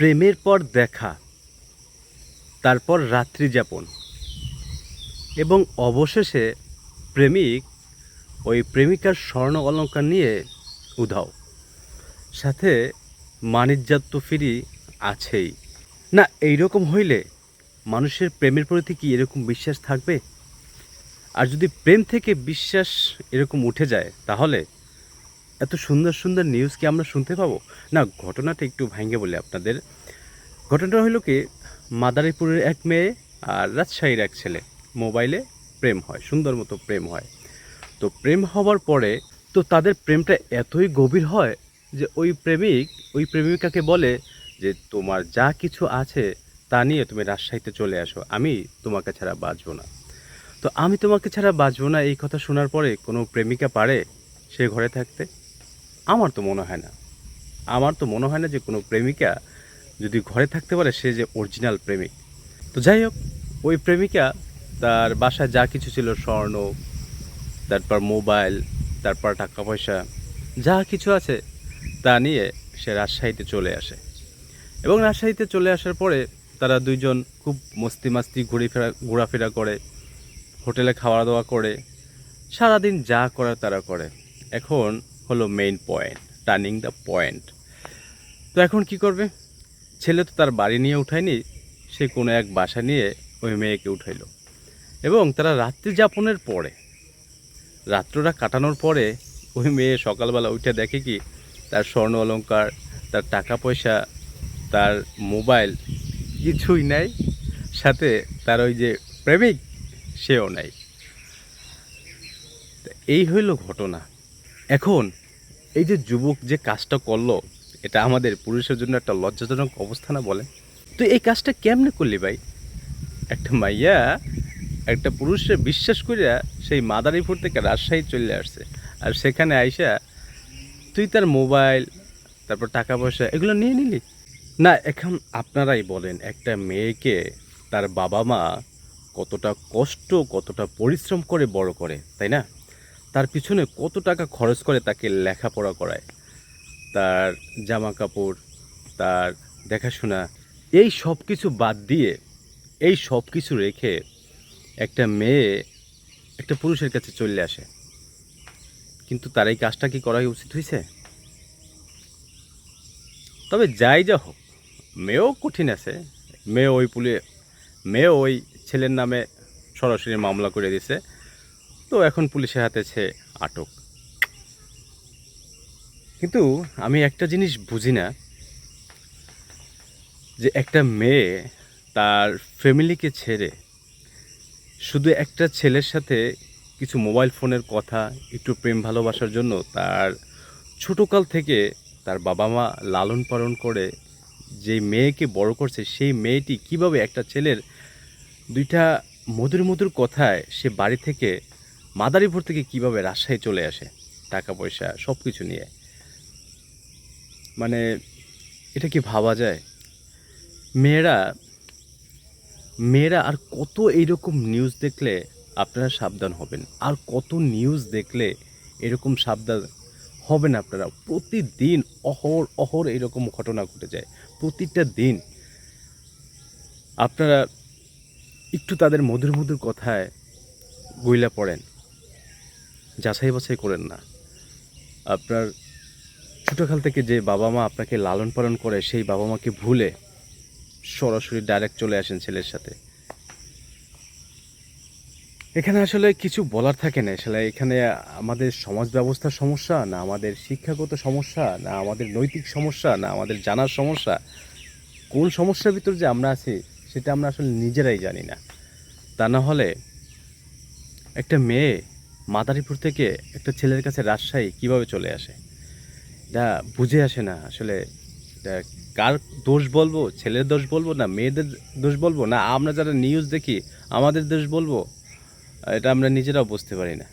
প্রেমের পর দেখা, তারপর রাত্রি যাপন। এবং অবশেষে প্রেমিক ওই প্রেমিকার স্বর্ণ অলঙ্কার নিয়ে উধাও। সাথে মানিজ্জাত ফিরি আছেই। না, এইরকম হইলে মানুষের প্রেমের প্রতি কি এরকম বিশ্বাস থাকবে? আর যদি প্রেম থেকে বিশ্বাস এরকম উঠে যায়, তাহলে এত সুন্দর সুন্দর নিউজ কি আমরা শুনতে পাবো? না, ঘটনাটা একটু ভাঙ্গে বলে আপনাদের। ঘটনাটা হলো কি, মাদারীপুরের এক মেয়ে আর রাজশাহীর এক ছেলে মোবাইলে প্রেম হয়, সুন্দর মতো প্রেম হয়। তো প্রেম হওয়ার পরে, তো তাদের প্রেমটা এতই গভীর হয় যে ওই প্রেমিক, ওই প্রেমিকাকে বলে যে, তোমার যা কিছু আছে তা নিয়ে তুমি রাজশাহীতে চলে আসো, আমি তোমাকে ছাড়া বাঁচবো না। তো আমি তোমাকে ছাড়া বাঁচবো না এই কথা শোনার পরে কোনো প্রেমিকা পারে সে ঘরে থাকতে? আমার তো মনে হয় না। আমার তো মনে হয় না যে কোনো প্রেমিকা যদি ঘরে থাকতে পারে, সে যে অরিজিনাল প্রেমিক। তো যাই হোক, ওই প্রেমিকা তার বাসায় যা কিছু ছিল, স্বর্ণ, তারপর মোবাইল, তারপর টাকা পয়সা যা কিছু আছে, তা নিয়ে সে রাজশাহীতে চলে আসে। এবং রাজশাহীতে চলে আসার পরে তারা দুইজন খুব মস্তি মাস্তি ঘুরে ফেরা ঘোরাফেরা করে, হোটেলে খাওয়া দাওয়া করে, সারাদিন যা করার তারা করে। এখন হলো main point turning the point তো এখন কি করবে? ছেলে তো তার বাড়ি নিয়ে উঠায়নি, সে কোনো এক বাসা নিয়ে ওই মেয়েকে উঠাইলো। এবং তারা রাত্রি যাপনের পরে, রাত্রটা কাটানোর পরে ওই মেয়ে সকালবেলা উঠে দেখে কি তার স্বর্ণ অলঙ্কার তার টাকা পয়সা, তার মোবাইল কিছুই নাই, সাথে তার ওই যে প্রেমিক, সেও নাই। এই হইল ঘটনা। এখন এই যে যুবক যে কাজটা করল, এটা আমাদের পুরুষের জন্য একটা লজ্জাজনক অবস্থা না বলে তো এই কাজটা কেমনে করলি ভাই? একটা মাইয়া, একটা পুরুষের বিশ্বাস করিয়া সেই মাদারীপুর থেকে রাজশাহী চলে আসছে। আর সেখানে আইসা তুই তার মোবাইল, তারপর টাকা পয়সা এগুলো নিয়ে নিলি? না, এখন আপনারাই বলেন, একটা মেয়েকে তার বাবা মা কতটা কষ্ট, কতটা পরিশ্রম করে বড় করে, তাই না? তার পিছনে কত টাকা খরচ করে তাকে লেখাপড়া করায়? তার জামা কাপড় তার দেখাশোনা, এই সব কিছু বাদ দিয়ে, এই সব কিছু রেখে একটা মেয়ে, একটা পুরুষের কাছে চলে আসে। কিন্তু তার এই কাজটা কি করাই উচিত হয়েছে? তবে যাই যা হোক, মেয়েও কঠিন আছে। মেয়ে ওই পুলে, মেয়ে ওই ছেলের নামে সরাসরি মামলা করে দিছে তো এখন পুলিশের হাতে সে আটক। কিন্তু আমি একটা জিনিস বুঝি না, যে একটা মেয়ে তার ফ্যামিলিকে ছেড়ে শুধু একটা ছেলের সাথে কিছু মোবাইল ফোনের কথা, একটু প্রেম ভালোবাসার জন্য তার ছোটোকাল থেকে তার বাবা মা লালন পালন করে যে মেয়েকে বড় করছে, সেই মেয়েটি কীভাবে একটা ছেলের দুইটা মধুর মধুর কথায় সে বাড়ি থেকে মাদারীপুর থেকে কীভাবে রাজশাহী চলে আসে, টাকা পয়সা সব কিছু নিয়ে? মানে এটা কি ভাবা যায়? মেয়েরা মেয়েরা আর কত এইরকম নিউজ দেখলে আপনারা সাবধান হবেন? আর কত নিউজ দেখলে এরকম সাবধান হবেন আপনারা? প্রতিদিন অহর অহর এরকম ঘটনা ঘটে যায়। প্রতিটা দিন। আপনারা একটু তাদের মধুর মধুর কথায় গইলা পড়েন। যাচাই বাছাই করেন না। আপনার ছোটোকাল থেকে যে বাবা মা আপনাকে লালন পালন করে, সেই বাবা মাকে ভুলে সরাসরি ডাইরেক্ট চলে আসেন ছেলের সাথে। এখানে আসলে কিছু বলার থাকে না। আসলে এখানে আমাদের সমাজ ব্যবস্থার সমস্যা, না আমাদের শিক্ষাগত সমস্যা, না আমাদের নৈতিক সমস্যা, না আমাদের জানার সমস্যা। কোন সমস্যার ভিতর যে আমরা আছি, সেটা আমরা আসলে নিজেরাই জানি না। তা না হলে একটা মেয়ে মাদারীপুর থেকে একটা ছেলের কাছে রাজশাহী কীভাবে চলে আসে? এটা বুঝে আসে না। আসলে কার দোষ বলব? ছেলের দোষ বলব না, মেয়েদের দোষ বলব? না, আমরা যারা নিউজ দেখি, আমাদের দোষ বলব? এটা আমরা নিজেরাও বুঝতে পারি না।